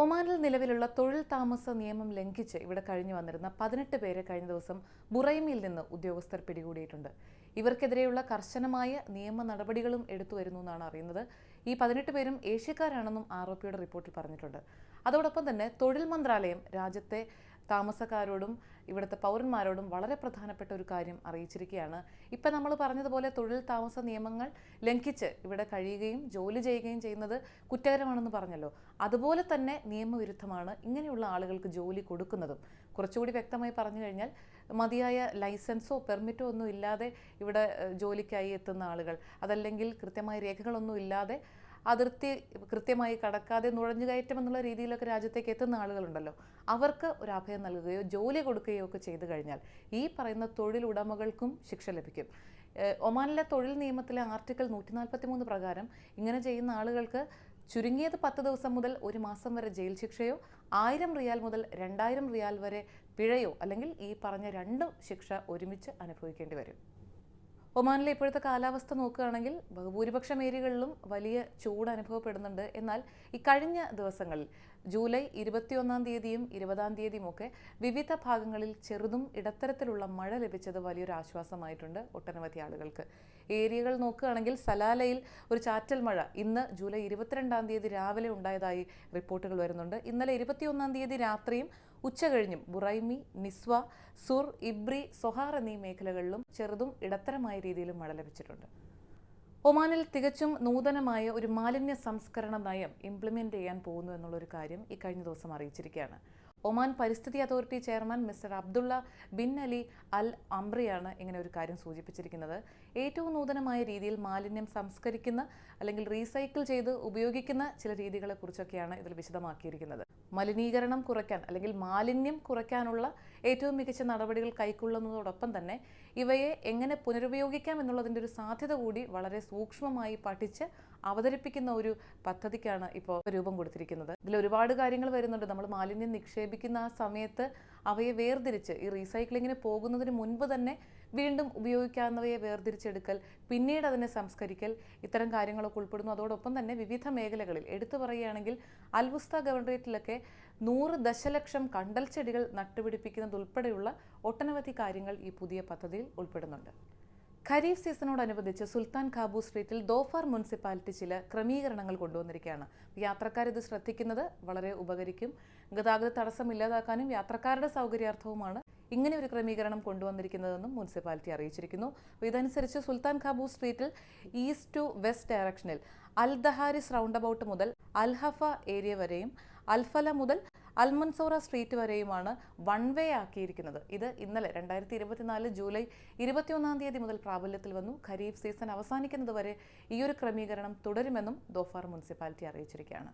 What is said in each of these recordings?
ഒമാനിൽ നിലവിലുള്ള തൊഴിൽ താമസ നിയമം ലംഘിച്ച് ഇവിടെ കഴിഞ്ഞു വന്നിരുന്ന പതിനെട്ട് പേരെ കഴിഞ്ഞ ദിവസം ബുറൈമിയിൽ നിന്ന് ഉദ്യോഗസ്ഥർ പിടികൂടിയിട്ടുണ്ട്. ഇവർക്കെതിരെയുള്ള കർശനമായ നിയമ നടപടികളും എടുത്തു വരുന്നു എന്നാണ് അറിയുന്നത്. ഈ പതിനെട്ട് പേരും ഏഷ്യക്കാരാണെന്നും ആർ ഒ പിയുടെ റിപ്പോർട്ടിൽ പറഞ്ഞിട്ടുണ്ട്. അതോടൊപ്പം തന്നെ തൊഴിൽ മന്ത്രാലയം രാജ്യത്തെ താമസക്കാരോടും ഇവിടുത്തെ പൗരന്മാരോടും വളരെ പ്രധാനപ്പെട്ട ഒരു കാര്യം അറിയിച്ചിരിക്കുകയാണ്. ഇപ്പം നമ്മൾ പറഞ്ഞതുപോലെ തൊഴിൽ താമസ നിയമങ്ങൾ ലംഘിച്ച് ഇവിടെ കഴിയുകയും ജോലി ചെയ്യുകയും ചെയ്യുന്നത് കുറ്റകരമാണെന്ന് പറഞ്ഞല്ലോ. അതുപോലെ തന്നെ നിയമവിരുദ്ധമാണ് ഇങ്ങനെയുള്ള ആളുകൾക്ക് ജോലി കൊടുക്കുന്നതും. കുറച്ചുകൂടി വ്യക്തമായി പറഞ്ഞു കഴിഞ്ഞാൽ മതിയായ ലൈസൻസോ പെർമിറ്റോ ഒന്നും ഇല്ലാതെ ഇവിടെ ജോലിക്കായി എത്തുന്ന ആളുകൾ അതല്ലെങ്കിൽ കൃത്യമായ രേഖകളൊന്നും ഇല്ലാതെ അതിർത്തി കൃത്യമായി കടക്കാതെ നുഴഞ്ഞുകയറ്റം എന്നുള്ള രീതിയിലൊക്കെ രാജ്യത്തേക്ക് എത്തുന്ന ആളുകളുണ്ടല്ലോ. അവർക്ക് ഒരു അഭയം നൽകുകയോ ജോലി കൊടുക്കുകയോ ഒക്കെ ചെയ്തു കഴിഞ്ഞാൽ ഈ പറയുന്ന തൊഴിൽ ഉടമകൾക്കും ശിക്ഷ ലഭിക്കും. ഒമാനിലെ തൊഴിൽ നിയമത്തിലെ ആർട്ടിക്കിൾ നൂറ്റി നാൽപ്പത്തി മൂന്ന് പ്രകാരം ഇങ്ങനെ ചെയ്യുന്ന ആളുകൾക്ക് ചുരുങ്ങിയത് പത്ത് ദിവസം മുതൽ ഒരു മാസം വരെ ജയിൽ ശിക്ഷയോ ആയിരം റിയാൽ മുതൽ രണ്ടായിരം റിയാൽ വരെ പിഴയോ അല്ലെങ്കിൽ ഈ പറഞ്ഞ രണ്ട് ശിക്ഷ ഒരുമിച്ച് അനുഭവിക്കേണ്ടി വരും. ഒമാനിലെ ഇപ്പോഴത്തെ കാലാവസ്ഥ നോക്കുകയാണെങ്കിൽ ബഹുഭൂരിപക്ഷം ഏരിയകളിലും വലിയ ചൂട് അനുഭവപ്പെടുന്നുണ്ട്. എന്നാൽ ഈ കഴിഞ്ഞ ദിവസങ്ങളിൽ ജൂലൈ ഇരുപത്തിയൊന്നാം തീയതിയും ഇരുപതാം തീയതിയും ഒക്കെ വിവിധ ഭാഗങ്ങളിൽ ചെറുതും ഇടത്തരത്തിലുള്ള മഴ ലഭിച്ചത് വലിയൊരു ആശ്വാസമായിട്ടുണ്ട് ഒട്ടനവധി ആളുകൾക്ക്. ഏരിയകൾ നോക്കുകയാണെങ്കിൽ സലാലയിൽ ഒരു ചാറ്റൽ മഴ ഇന്ന് ജൂലൈ ഇരുപത്തിരണ്ടാം തീയതി രാവിലെ ഉണ്ടായതായി റിപ്പോർട്ടുകൾ വരുന്നുണ്ട്. ഇന്നലെ ഇരുപത്തിയൊന്നാം തീയതി രാത്രിയും ഉച്ച കഴിഞ്ഞും Buraimi Nizwa Sur Ibri Sohar എന്നീ മേഖലകളിലും ചെറുതും ഇടത്തരമായ രീതിയിലും മഴ ലഭിച്ചിട്ടുണ്ട്. ഒമാനിൽ തികച്ചും നൂതനമായ ഒരു മാലിന്യ സംസ്കരണ നയം ഇംപ്ലിമെന്റ് ചെയ്യാൻ പോകുന്നു എന്നുള്ളൊരു കാര്യം ഈ കഴിഞ്ഞ ദിവസം അറിയിച്ചിരിക്കുകയാണ്. ഒമാൻ പരിസ്ഥിതി authority chairman mister Abdullah bin Ali Al അംറിയാണ് ഇങ്ങനെ ഒരു കാര്യം സൂചിപ്പിച്ചിരിക്കുന്നത്. ഏറ്റവും നൂതനമായ രീതിയിൽ മാലിന്യം സംസ്കരിക്കുന്ന അല്ലെങ്കിൽ റീസൈക്കിൾ ചെയ്ത് ഉപയോഗിക്കുന്ന ചില രീതികളെക്കുറിച്ചൊക്കെയാണ് ഇതിൽ വിശദമാക്കിയിരിക്കുന്നത്. മലിനീകരണം കുറയ്ക്കാൻ അല്ലെങ്കിൽ മാലിന്യം കുറയ്ക്കാനുള്ള ഏറ്റവും മികച്ച നടപടികൾ കൈക്കൊള്ളുന്നതോടൊപ്പം തന്നെ ഇവയെ എങ്ങനെ പുനരുപയോഗിക്കാം എന്നുള്ളതിന്റെ ഒരു സാധ്യത കൂടി വളരെ സൂക്ഷ്മമായി പഠിച്ച് അവതരിപ്പിക്കുന്ന ഒരു പദ്ധതിക്കാണ് ഇപ്പോൾ രൂപം കൊടുത്തിരിക്കുന്നത്. ഇതിൽ ഒരുപാട് കാര്യങ്ങൾ വരുന്നുണ്ട്. നമ്മൾ മാലിന്യം നിക്ഷേപിക്കുന്ന ആ സമയത്ത് അവയെ വേർതിരിച്ച് ഈ റീസൈക്ലിങ്ങിന് പോകുന്നതിന് മുൻപ് തന്നെ വീണ്ടും ഉപയോഗിക്കാവുന്നവയെ വേർതിരിച്ചെടുക്കൽ പിന്നീട് അതിനെ സംസ്കരിക്കൽ ഇത്തരം കാര്യങ്ങളൊക്കെ ഉൾപ്പെടുന്നു. അതോടൊപ്പം തന്നെ വിവിധ മേഖലകളിൽ എടുത്തു പറയുകയാണെങ്കിൽ അൽവുസ്ത ഗവൺറേറ്റിലൊക്കെ നൂറ് ദശലക്ഷം കണ്ടൽ ചെടികൾ നട്ടുപിടിപ്പിക്കുന്നതുൾപ്പെടെയുള്ള ഒട്ടനവധി കാര്യങ്ങൾ ഈ പുതിയ പദ്ധതിയിൽ ഉൾപ്പെടുന്നുണ്ട്. ഖരീഫ് സീസണോടനുബന്ധിച്ച് സുൽത്താൻ ഖാബു സ്ട്രീറ്റിൽ ദോഫാർ മുനിസിപ്പാലിറ്റി ചില ക്രമീകരണങ്ങൾ കൊണ്ടുവന്നിരിക്കുകയാണ്. യാത്രക്കാർ ഇത് ശ്രദ്ധിക്കുന്നത് വളരെ ഉപകരിക്കും. ഗതാഗത തടസ്സം ഇല്ലാതാക്കാനും യാത്രക്കാരുടെ സൗകര്യാർത്ഥവുമാണ് ഇങ്ങനെ ഒരു ക്രമീകരണം കൊണ്ടുവന്നിരിക്കുന്നതെന്നും മുനിസിപ്പാലിറ്റി അറിയിച്ചിരിക്കുന്നു. ഇതനുസരിച്ച് സുൽത്താൻ ഖാബു സ്ട്രീറ്റിൽ ഈസ്റ്റ് ടു വെസ്റ്റ് ഡയറക്ഷനിൽ അൽ ദഹാരിസ് റൗണ്ട് അബൌട്ട് മുതൽ അൽഹഫ ഏരിയ വരെയും അൽഫല മുതൽ അൽമൻസോറ സ്ട്രീറ്റ് വരെയുമാണ് വൺ വേ ആക്കിയിരിക്കുന്നത്. ഇത് ഇന്നലെ രണ്ടായിരത്തി ഇരുപത്തിനാല് ജൂലൈ ഇരുപത്തിയൊന്നാം തീയതി മുതൽ പ്രാബല്യത്തിൽ വന്നു. ഖരീഫ് സീസൺ അവസാനിക്കുന്നത് വരെ ഈ ഒരു ക്രമീകരണം തുടരുമെന്നും ദോഫാർ മുനിസിപ്പാലിറ്റി അറിയിച്ചിരിക്കുകയാണ്.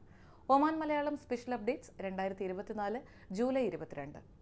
ഒമാൻ മലയാളം സ്പെഷ്യൽ അപ്ഡേറ്റ്സ് രണ്ടായിരത്തി ഇരുപത്തിനാല് ജൂലൈ ഇരുപത്തിരണ്ട്.